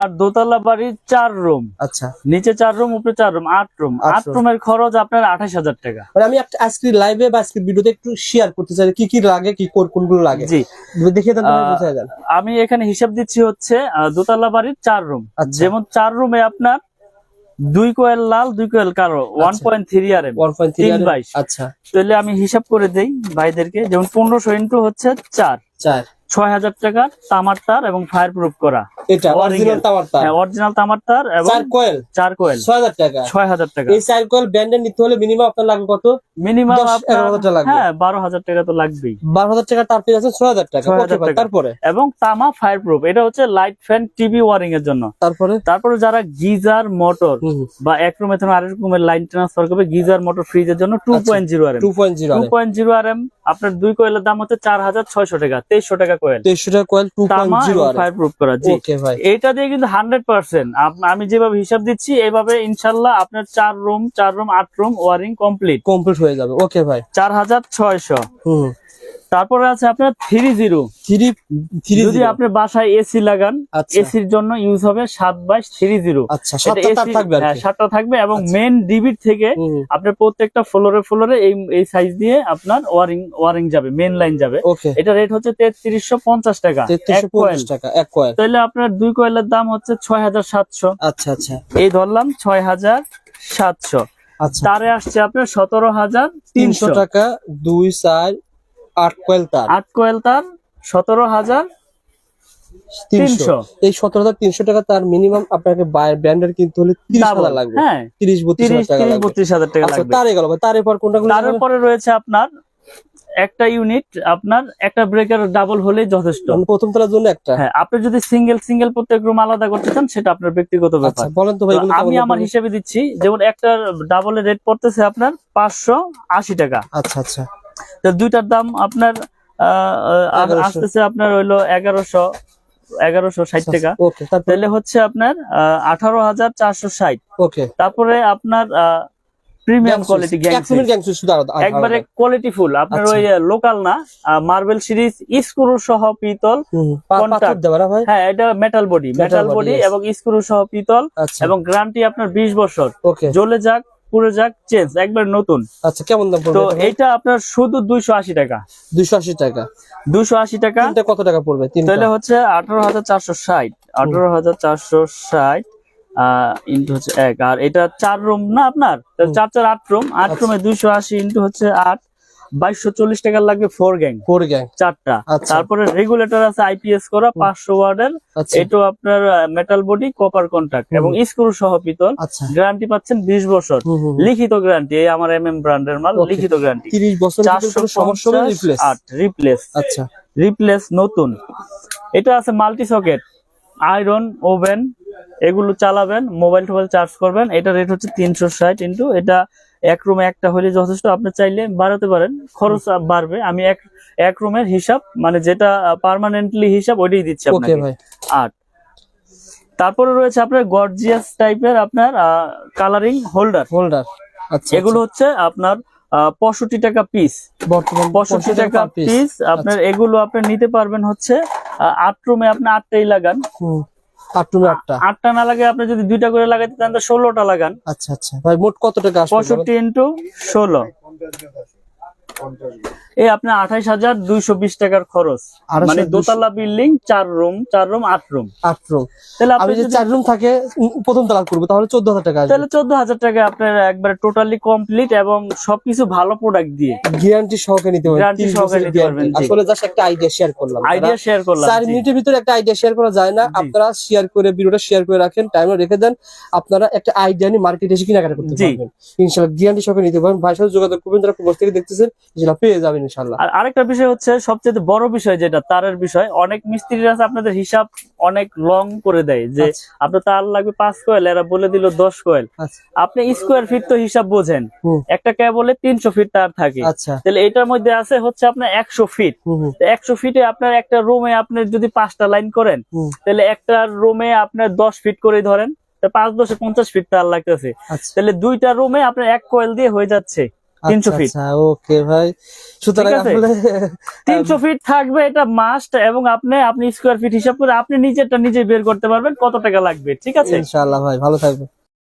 আর দোতলা বাড়ির চার রুম। আচ্ছা। নিচে চার রুম উপরে চার রুম আট রুম। আট। রুমের খরচ আপনার আঠাশ হাজার টাকা। মানে আমি আজকে লাইভে বা আজকে ভিডিওতে একটু শেয়ার করতে চাই কি কি লাগে কি কোন- কোনগুলো লাগে। জি। দেখিয়ে দেন যান আমি এখানে হিসাব দিচ্ছি হচ্ছে দোতলা বাড়ির চার রুম। আচ্ছা। যেমন চার রুমে আপনার দুই কোয়েল লাল দুই কোয়েল কালো one point three R M তিন বাইশ। আচ্ছা। তাহলে আমি হিসাব করে দেই ভাইদেরকে যেমন পনেরোশো ইন্টু হচ্ছে চার। চার। ছয় হাজার টাকা তামার তার এবং ফায়ার প্রুফ করা। এটা অরিজিনাল। টাওয়ার তার। হ্যাঁ অরিজিনাল তামার তার এবং চার কোয়েল চার কোয়েল ছয় হাজার টাকা। ছয় হাজার টাকা। এই চার কোয়েল ব্র্যান্ডের নিতে হলে মিনিমাম আপনার লাগবে কত? মিনিমাম লাগবে। হ্যাঁ বারো হাজার টাকা তো লাগবেই। বারো হাজার টাকা তার পেয়ে আছে ছয় হাজার টাকা। 6,000 Okay ভাই, টাকা। তারপরে? এবং তামা ফায়ার প্রুফ এটা হচ্ছে লাইট ফ্যান টিভি ওয়ারিং এর জন্য। তারপরে? তারপরে যারা গিজার মোটর বা এক রুমে থেকে আরেক রুমের লাইন ট্রান্সফার করবে গিজার মোটর ফ্রিজের জন্য টু পয়েন্ট জিরো আর two point zero two point zero R M আপনার দুই কোয়েলের দাম হচ্ছে চার হাজার ছয়শো টাকা তেইশশো টাকা কোয়েল তেইশশো টাকা কোয়েল টু পয়েন্ট তামা জিরো আর ফায়ার প্রুফ করা জি। ওকে ভাই। এটা দিয়ে কিন্তু হান্ড্রেড পার্সেন্ট আমি যেভাবে হিসাব দিচ্ছি এইভাবে ইনশাল্লাহ আপনার চার রুম চার রুম আট রুম ওয়ারিং কমপ্লিট কমপ্লিট হয়ে যাবে। ওকে ভাই। চার হাজার ছয়শো। হুম। তারপরে আছে আপনার থ্রি জিরো থ্রি যদি আপনি বাসায় এসি লাগান আচ্ছা। এসির জন্য ইউজ হবে সাত বাইশ থ্রি জিরো আচ্ছা সাতটা থাকবে হ্যাঁ, এবং মেন ডিবির থেকে। আপনার প্রত্যেকটা ফ্লোরে ফ্লোরে এই এই সাইজ দিয়ে আপনার ওয়ারিং ওয়ারিং যাবে মেন লাইন যাবে। এটা রেট হচ্ছে তেত্রিশশো পঞ্চাশ টাকা এক কয়েল তাহলে আপনার দুই কয়েলের দাম হচ্ছে ছয় হাজার সাতশো। আচ্ছা আচ্ছা। এই ধরলাম ছয় হাজার সাতশো। আচ্ছা। তারে আসছে আপনার সতেরো হাজার তিনশো টাকা দুই চার আট কয়েল তার। আট কয়েল তার সতেরো হাজার তিনশো। এই সতেরো হাজার তিনশো টাকা তার মিনিমাম আপনাকে ব্র্যান্ডের কিনতে হলে তিরিশ হাজার লাগবে। হ্যাঁ। তিরিশ বত্রিশ তিরিশ হাজার টাকা তিরিশ লাগবে। বত্রিশ হাজার টাকা আচ্ছা তারে গেল ভাই তার কোনটা কোনটা যাবে? তারপরে রয়েছে আপনার একটা ইউনিট আপনার একটা ব্রেকার ডাবল হলেই যথেষ্ট। মানে প্রথম তলার জন্য একটা? হ্যাঁ আপনি যদি সিঙ্গেল সিঙ্গেল প্রত্যেক রুম আলাদা করতে চান সেটা আপনার ব্যক্তিগত আচ্ছা ব্যাপার। বলেন তো ভাই আমি আমার হিসেবে দিচ্ছি যেমন একটা ডাবলের রেট পড়তেছে আপনার পাঁচশো আশি টাকা। আচ্ছা আচ্ছা। তো দুইটার দাম আপনার আহ, আহ, 1100 আসতেছে আপনার হইল এগারোশো এগারোশো ষাট টাকা। তাহলে হচ্ছে আপনার আঠারো হাজার চারশো ষাট। তারপরে আপনার প্রিমিয়াম কোয়ালিটি আলাদা। একবারে কোয়ালিটি ফুল আপনার আচ্ছা। ওই লোকাল না মার্বেল সিরিজ স্ক্রু সহ পিতল হ্যাঁ এটা মেটাল বডি মেটাল বডি এবং স্ক্রু সহ পিতল আচ্ছা। এবং গ্যারান্টি আপনার বিশ বছর। জ্বলে যাক পুড়ে যাক চেঞ্জ একবার নতুন। আচ্ছা কেমন দাম তো এটা আপনার শুধু দুইশো আশি টাকা। দুইশো আশি টাকা। দুইশো আশি টাকা। তিনটা কত টাকা পড়বে? তিনটা। তাহলে হচ্ছে আঠারো হাজার চারশো ষাট। আঠারো হাজার চারশো ষাট ইন্টু হচ্ছে এক। আর এটা চার রুম না আপনার? চার চার আট রুম। আট রুম রুমে দুইশো আশি ইন্টু হচ্ছে আট। বাইশশো চল্লিশ টাকা লাগবে ফোর গ্যাং ফোর গ্যাং চারটা। আচ্ছা। তারপরে রেগুলেটর আছে আইপিএস করা পাঁচশো ওয়ার্ডের। আচ্ছা। এটাও আপনার মেটাল বডি কপার কন্ট্যাক্ট হুম। এবং স্ক্রু সহ পিতল। আচ্ছা। গ্যারান্টি পাচ্ছেন বিশ বছর। লিখিত গ্যারান্টি এই আমার এম এম ব্র্যান্ডের মাল লিখিত গ্যারান্টি তিরিশ বছর চারশো সমস্যা আট রিপ্লেস আচ্ছা। রিপ্লেস নতুন। এটা আছে মাল্টি সকেট আয়রন ওভেন এগুলো চালাবেন মোবাইল টোবাইল চার্জ করবেন। এটা রেট হচ্ছে তিনশো ষাট ইন্টু এটা এক রুমে একটা হলে যথেষ্ট। আপনি চাইলে বাড়াতে পারেন খরচ বাড়বে। আমি এক এক রুমের হিসাব মানে যেটা পার্মানেন্টলি হিসাব ওইটাই দিচ্ছি আপনাকে। আট। তারপরে রয়েছে আপনার গর্জিয়াস টাইপের আপনার কালারিং হোল্ডার হোল্ডার আচ্ছা এগুলো হচ্ছে আপনার পঁয়ষট্টি টাকা পিস বর্তমান পঁয়ষট্টি টাকা পিস আপনার এগুলো আপনি নিতে পারবেন হচ্ছে আট রুমে আপনি আটটাই লাগান। আটটা আটটা? না লাগে আপনি যদি দুইটা করে লাগাইতে চান তো ষোলোটা লাগান। আচ্ছা আচ্ছা। ভাই মোট কত টাকা পঁয়ষট্টি ইন্টু ষোলো। এই আপনার আঠাইশ হাজার দুইশো বিশ টাকার খরচ। মানে দোতলা বিল্ডিং চার রুম চার রুম আট রুম আট রুম তাহলে আপনি যদি চার রুম থাকে প্রথম তলা করব তাহলে চোদ্দ হাজার টাকা তাহলে চোদ্দ হাজার টাকা আপনার একবারে টোটালি কমপ্লিট এবং সবকিছু ভালো প্রোডাক্ট দিয়ে। গ্যারান্টি সহকারে নিতে পারবেন 30 সহকারে নিতে পারবেন, আসলে জাস্ট একটা আইডিয়া শেয়ার করলাম আইডিয়া শেয়ার করলাম চার। মিনিটের ভিতরে একটা আইডিয়া শেয়ার করা যায় না। আপনারা শেয়ার করে ভিডিওটা শেয়ার করে রাখেন টাইমে রেখে দেন। আপনারা একটা আইডিয়া নিয়ে মার্কেটে এসে কেনাকাটা করতে। পারবেন। ইনশাল্লাহ গ্যারান্টি সহকারে নিতে পারবেন। ভাইয়ের সাথে যোগাযোগ করবেন যারা প্রবাস থেকে দেখতেছেন ইনশাল্লাহ পেয়ে যাবেন ইনশাল্লাহ আর আরেকটা বিষয় হচ্ছে সবচেয়ে বড় বিষয় যেটা তারের বিষয় অনেক মিস্ত্রিরা আছে আপনাদের হিসাব অনেক লং করে দেয় যে আচ্ছা। আপনার তার লাগবে পাঁচ কোয়েল এরা বলে দিল দশ কোয়েল আচ্ছা। আপনি স্কোয়ার ফিট তো হিসাব বোঝেন একটা কেবলে তিনশো ফিট তার থাকে। আচ্ছা। তাহলে এটার মধ্যে আছে হচ্ছে আপনার একশো ফিট একশো ফিটে আপনার একটা রুমে আপনি যদি পাঁচটা লাইন করেন তাহলে একটা রুমে আপনার দশ ফিট করে ধরেন পাঁচ দশে পঞ্চাশ ফিট তার লাগতেছে। তাহলে দুইটা রুমে আপনার এক কোয়েল দিয়ে হয়ে যাচ্ছে। তিনশো আচ্ছা, ফিট আচ্ছা ওকে ভাই। সুতরাং আসলে তিনশো ফিট থাকবে এটা মাস্ট এবং আপনি আপনি স্কোয়ার ফিট হিসাব করে আপনি নিজেরটা নিজে বের করতে পারবেন কত টাকা লাগবে ঠিক আছে? ইনশাআল্লাহ ভাই ভালো থাকবে